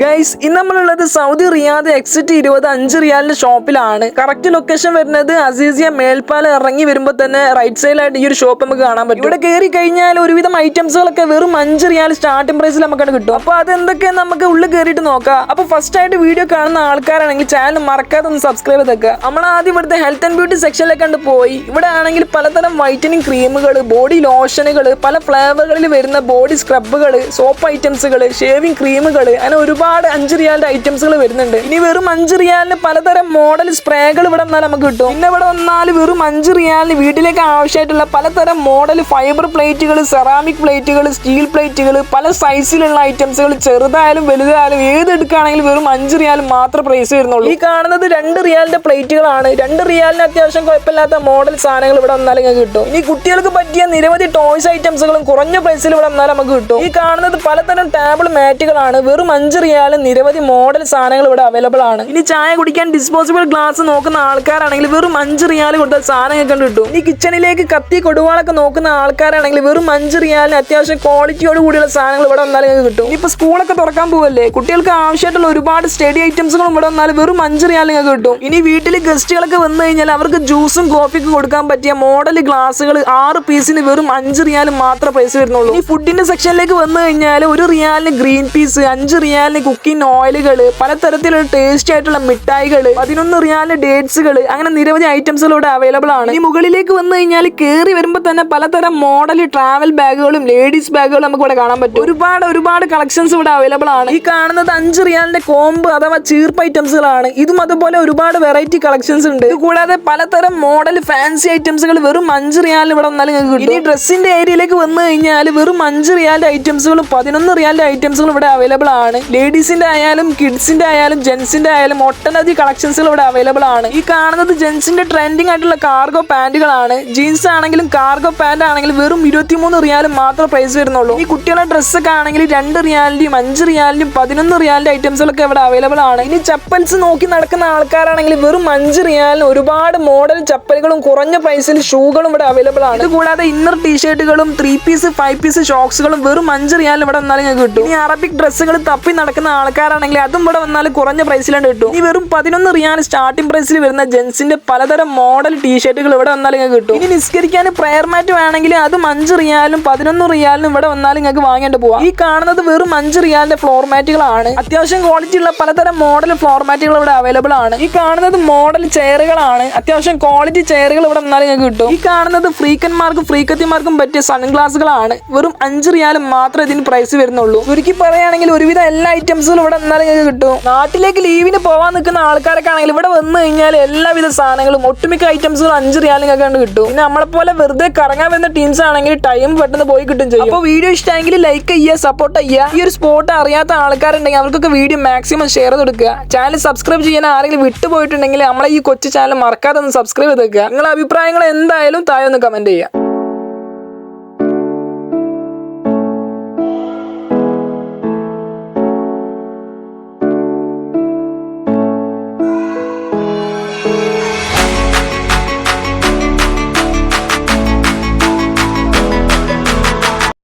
Guys ഇന്ന് നമ്മളുള്ളത് Saudi Riyadh exit ഇരുപത് അഞ്ച് റിയാലിന്റെ ഷോപ്പിലാണ്. കറക്റ്റ് ലൊക്കേഷൻ വരുന്നത് അസീസിയ മേൽപ്പാലം ഇറങ്ങി വരുമ്പോൾ തന്നെ റൈറ്റ് സൈഡിലായിട്ട് ഈ ഒരു ഷോപ്പ് നമുക്ക് കാണാൻ പറ്റും. ഇവിടെ കയറി കഴിഞ്ഞാൽ ഒരുവിധം ഐറ്റംസുകളൊക്കെ വെറും അഞ്ച് റിയാൽ സ്റ്റാർട്ടിംഗ് പ്രൈസിൽ നമുക്കത് കിട്ടും അപ്പൊ അതെന്തൊക്കെ നമുക്ക് ഉള്ളിൽ കയറിയിട്ട് നോക്കാം. അപ്പൊ ഫസ്റ്റ് ആയിട്ട് വീഡിയോ കാണുന്ന ആൾക്കാരാണെങ്കിൽ ചാനൽ മറക്കാതെ ഒന്ന് സബ്സ്ക്രൈബ് ചെയ്തേക്കുക. നമ്മൾ ആദ്യം ഇവിടുത്തെ ഹെൽത്ത് ആൻഡ് ബ്യൂട്ടി സെക്ഷനിലേക്ക് കണ്ട് പോയി. ഇവിടെ ആണെങ്കിൽ പലതരം വൈറ്റനിങ് ക്രീമുകൾ ബോഡി ലോഷനുകൾ പല ഫ്ലേവറുകളിൽ വരുന്ന ബോഡി സ്ക്രബുകൾ സോപ്പ് ഐറ്റംസുകൾ ഷേവിംഗ് ക്രീമുകൾ അങ്ങനെ ഒരുപാട് അഞ്ച് റിയാലിന്റെ ഐറ്റംസുകൾ വരുന്നുണ്ട്. ഇനി വെറും അഞ്ച് റിയാലിന് പലതരം മോഡൽ സ്പ്രേകൾ ഇവിടെ വന്നാൽ നമുക്ക് കിട്ടും. പിന്നെ ഇവിടെ വന്നാൽ വെറും അഞ്ച് റിയാലിന് വീട്ടിലേക്ക് ആവശ്യമായിട്ടുള്ള പലതരം മോഡൽ ഫൈബർ പ്ലേറ്റുകൾ സെറാമിക് പ്ലേറ്റുകൾ സ്റ്റീൽ പ്ലേറ്റുകൾ പല സൈസിലുള്ള ഐറ്റംസുകൾ ചെറുതായാലും വലുതായാലും ഏത് എടുക്കുകയാണെങ്കിലും വെറും അഞ്ച് റിയാൽ മാത്രം പ്രൈസ് വരുന്നുള്ളൂ. ഈ കാണുന്നത് രണ്ട് റിയാലിന്റെ പ്ലേറ്റുകളാണ് രണ്ട് റിയാലിന് അത്യാവശ്യം കുഴപ്പമില്ലാത്ത മോഡൽ സാധനങ്ങൾ ഇവിടെ വന്നാൽ നിങ്ങൾക്ക് കിട്ടും. ഇനി കുട്ടികൾക്ക് പറ്റിയ നിരവധി ടോയ്സ് ഐറ്റംസുകളും കുറഞ്ഞ പ്രൈസിൽ ഇവിടെ വന്നാൽ നമുക്ക് കിട്ടും. ഈ കാണുന്നത് പലതരം ടേബിൾ മാറ്റുകളാണ് വെറും അഞ്ച് റിയാലും നിരവധി മോഡൽ സാധനങ്ങൾ ഇവിടെ അവൈലബിൾ ആണ്. ഇനി ചായ കുടിക്കാൻ ഡിസ്പോസിബിൾ ഗ്ലാസ് നോക്കുന്ന ആൾക്കാരാണെങ്കിൽ വെറും അഞ്ച് റിയാൽ കൊടുത്താൽ സാധനം കണ്ടു കിട്ടും. ഇനി കിച്ചണിലേക്ക് കത്തി കൊടുവാളൊക്കെ നോക്കുന്ന ആൾക്കാരാണെങ്കിൽ വെറും അഞ്ച് റിയാലിന് അത്യാവശ്യം ക്വാളിറ്റിയോട് കൂടിയുള്ള സാധനങ്ങൾ ഇവിടെ വന്നാൽ നിങ്ങൾക്ക് കിട്ടും. ഇപ്പൊ സ്കൂളൊക്കെ തുറക്കാൻ പോവല്ലേ? കുട്ടികൾക്ക് ആവശ്യമായിട്ടുള്ള ഒരുപാട് സ്റ്റഡി ഐറ്റംസുകളും ഇവിടെ വന്നാൽ വെറും അഞ്ച് റിയാൽ നിങ്ങൾക്ക് കിട്ടും. ഇനി വീട്ടിൽ ഗസ്റ്റുകളൊക്കെ വന്നു കഴിഞ്ഞാൽ അവർക്ക് ജ്യൂസും കോഫിക്കും കൊടുക്കാൻ പറ്റിയ മോഡൽ ഗ്ലാസുകൾ ആറ് പീസിന് വെറും അഞ്ച് റിയാൽ മാത്രമേ പ്രൈസ് വരുന്നുള്ളൂ. ഈ ഫുഡിന്റെ സെക്ഷനിലേക്ക് വന്നു കഴിഞ്ഞാൽ ഒരു റിയാലിന് ഗ്രീൻ പീസ് അഞ്ച് റിയാലിന് കുക്കിംഗ് ഓയിലുകൾ പലതരത്തിലുള്ള ടേസ്റ്റി ആയിട്ടുള്ള മിഠായികൾ പതിനൊന്ന് റിയാലിന് ഡേറ്റ്സുകൾ അങ്ങനെ നിരവധി ഐറ്റംസുകൾ ഇവിടെ അവൈലബിൾ ആണ്. ഈ മുകളിലേക്ക് വന്നു കഴിഞ്ഞാൽ കയറി വരുമ്പോൾ തന്നെ പലതരം മോഡൽ ട്രാവൽ ബാഗുകളും ലേഡീസ് ബാഗുകളും നമുക്ക് ഇവിടെ കാണാൻ പറ്റും. ഒരുപാട് ഒരുപാട് കളക്ഷൻസ് ഇവിടെ അവൈലബിൾ ആണ്. ഈ കാണുന്നത് അഞ്ച് റിയാലിന്റെ കോമ്പ് അഥവാ ചീർപ്പ് ഐറ്റംസുകളാണ് ഇതും അതുപോലെ ഒരുപാട് വെറൈറ്റി കളക്ഷൻസ് ഉണ്ട്. കൂടാതെ പലതരം മോഡൽ ഫാൻസി ഐറ്റംസുകൾ വെറും അഞ്ച് റിയാലിന് ഇവിടെ വന്നാലും നിങ്ങൾക്ക് കിട്ടും. ഈ ഡ്രസ്സിന്റെ ഏരിയയിലേക്ക് വന്നു കഴിഞ്ഞാൽ വെറും അഞ്ച് റിയാലിന്റെ ഐറ്റംസുകളും പതിനൊന്ന് റിയാലിന്റെ ഐറ്റംസുകളും ഇവിടെ അവൈലബിൾ ആണ്. ലേഡീസിന്റെ ആയാലും കിഡ്സിന്റെ ആയാലും ജെൻസിന്റെ ആയാലും ഒട്ടനവധി കളക്ഷൻസുകൾ ഇവിടെ അവൈലബിൾ ആണ്. ഈ കാണുന്നത് ജെൻസിന്റെ ട്രെൻഡിങ് ആയിട്ടുള്ള കാർഗോ പാന്റുകളാണ് ജീൻസ് ആണെങ്കിലും കാർഗോ പാന്റ് ആണെങ്കിലും വെറും ഇരുപത്തിമൂന്ന് റിയാലും മാത്രം പ്രൈസ് വരുന്നുള്ളൂ. ഈ കുട്ടികളുടെ ഡ്രസ്സൊക്കെ ആണെങ്കിൽ രണ്ട് റിയാലിന്റെയും അഞ്ച് റിയാലിന്റെയും പതിനൊന്ന് റിയാലിന്റെ ഐറ്റംസുകളൊക്കെ ഇവിടെ അവൈലബിൾ ആണ്. ഇനി ചപ്പൽസ് നോക്കി നടക്കുന്ന ആൾക്കാരാണെങ്കിൽ വെറും അഞ്ച് റിയാലിന് ഒരുപാട് മോഡൽ ചപ്പലുകളും കുറഞ്ഞ പ്രൈസിൽ ഷൂകളും ഇവിടെ അവൈലബിൾ ആണ്. കൂടാതെ ഇന്നർ ടീഷർട്ടുകളും ത്രീ പീസ് ഫൈവ് പീസ് ഷോക്സുകളും വെറും അഞ്ച് റിയാലിന് ഇവിടെ നിന്നാലും കിട്ടും. ഈ അറബിക് ഡ്രസ്സുകൾ തപ്പി നടക്കുന്ന ആൾക്കാരാണെങ്കിൽ അതും ഇവിടെ വന്നാൽ കുറഞ്ഞ പ്രൈസിലാണ് കിട്ടും. ഇനി വെറും പതിനൊന്ന് റിയാൻ സ്റ്റാർട്ടിംഗ് പ്രൈസിൽ വരുന്ന ജെൻസിന്റെ പലതരം മോഡൽ ടീഷർട്ടുകൾ ഇവിടെ വന്നാലും നിങ്ങൾക്ക് കിട്ടും. ഇനി നിസ്കരിക്കാൻ പ്രയർ മാറ്റ് വേണമെങ്കിൽ അതും അഞ്ച് റിയാലും പതിനൊന്ന് റിയാലിനും ഇവിടെ വന്നാലും നിങ്ങൾക്ക് വാങ്ങേണ്ടി പോവാം. ഈ കാണുന്നത് വെറും അഞ്ച് റിയാലിന്റെ ഫ്ലോർ മാറ്റുകളാണ് അത്യാവശ്യം ക്വാളിറ്റി ഉള്ള പലതരം മോഡൽ ഫ്ലോർ മാറ്റുകൾ ഇവിടെ അവൈലബിൾ ആണ്. ഈ കാണുന്നത് മോഡൽ ചെയറുകളാണ്. അത്യാവശ്യം ക്വാളിറ്റി ചെയറുകൾ ഇവിടെ വന്നാലും നിങ്ങൾക്ക് കിട്ടും. ഈ കാണുന്നത് ഫ്രീക്കന്മാർക്കും ഫ്രീക്കത്തിമാർക്കും പറ്റിയ സൺഗ്ലാസുകളാണ് വെറും അഞ്ച് റിയാലും മാത്രമേ ഇതിന് പ്രൈസ് വരുന്നുള്ളൂ. ചുരുക്കി പറയുകയാണെങ്കിൽ ഒരുവിധം എല്ലാ ഐറ്റംസുകളും ഇവിടെ എന്നാലും നിങ്ങൾക്ക് കിട്ടും. നാട്ടിലേക്ക് ലീവിന് പോവാൻ നിൽക്കുന്ന ആൾക്കാരൊക്കെ ആണെങ്കിൽ ഇവിടെ വന്ന് കഴിഞ്ഞാൽ എല്ലാവിധ സാധനങ്ങളും ഒട്ടുമിക്ക ഐറ്റംസുകളും അഞ്ച് റിയാലും നിങ്ങൾക്ക് കണ്ട് കിട്ടും. പിന്നെ നമ്മളെ പോലെ വെറുതെ കറങ്ങാൻ വരുന്ന ടീംസ് ആണെങ്കിൽ ടൈം പെട്ടെന്ന് പോയി കിട്ടും ചെയ്യും. അപ്പോൾ വീഡിയോ ഇഷ്ടമെങ്കിൽ ലൈക്ക് ചെയ്യുക സപ്പോർട്ട് ചെയ്യുക. ഈ ഒരു സ്പോട്ട് അറിയാത്ത ആൾക്കാരുണ്ടെങ്കിൽ അവർക്കൊക്കെ വീഡിയോ മാക്സിമം ഷെയർ കൊടുക്കുക. ചാനൽ സബ്സ്ക്രൈബ് ചെയ്യാൻ ആരെങ്കിലും വിട്ടുപോയിട്ടുണ്ടെങ്കിൽ നമ്മളെ ഈ കൊച്ചു ചാനൽ മറക്കാതെ ഒന്ന് സബ്സ്ക്രൈബ് ചെയ്തേക്കുക നിങ്ങളുടെ അഭിപ്രായങ്ങൾ എന്തായാലും താഴെ ഒന്ന് കമന്റ് ചെയ്യുക.